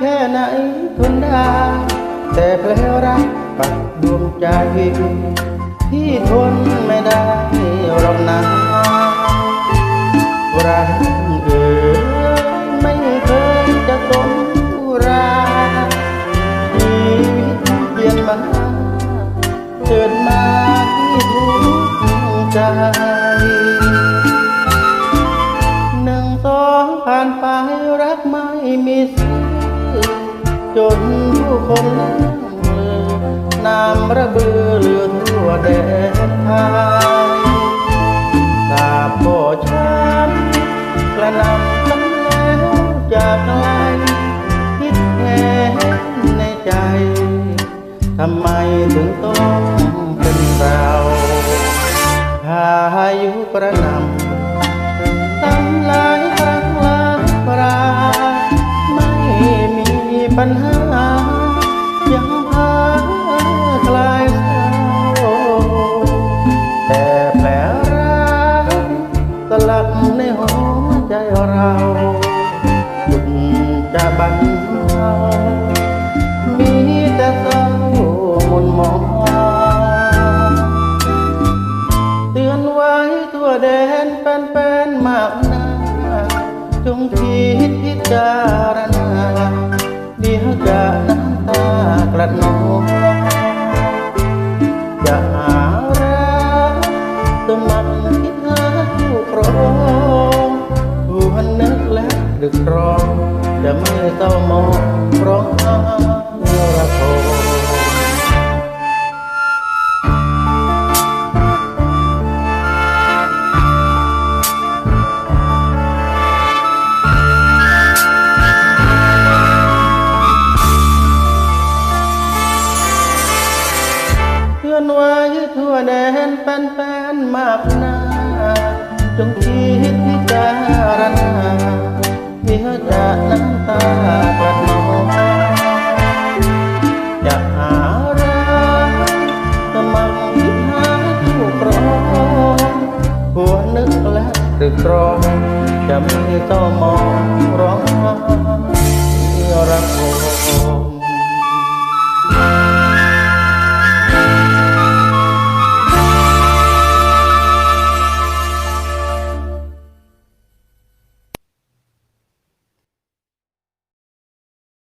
แค่ไหนทนได้ แต่แผลรักปักดวงใจที่ทนไม่ได้รอกนะรักเอ่ยไม่เคยจะสมราชีวิตเปลี่ยนมาเกิดมาที่ทุกข์ใจหนึ่งสองผ่านไปรักไม่มีซื้อ จนผู้คนเลือนามระเบือเลือทั่วแดนไทยตาพ่อช้ำกระนำทั้งแล้วจากไกลคิดแค่ในใจ ทำไมถึงต้องเป็นเราพายุกระนำ บันมีแต่เศร้ามนมองเตือนไว้ทั่วแดนแฟนๆมากนาจงคิดพิจารณาเดี๋ยวจะน้ำตากระนองจะหารักสมัครคิดหาคู่ครองผู้หันนึกและดึกรอง จะไม่เศร้ามองร้องไห้ระทมเตือนไว้ทั่วแดนแฟนๆมากนาจงคิดพิจารณาเดี๋ยวจะน้ำตา กระนองจะหารักสมัครคิดหาคู่ครองหัวนึกและตรึกตรองจะไม่ต้องมองร้อง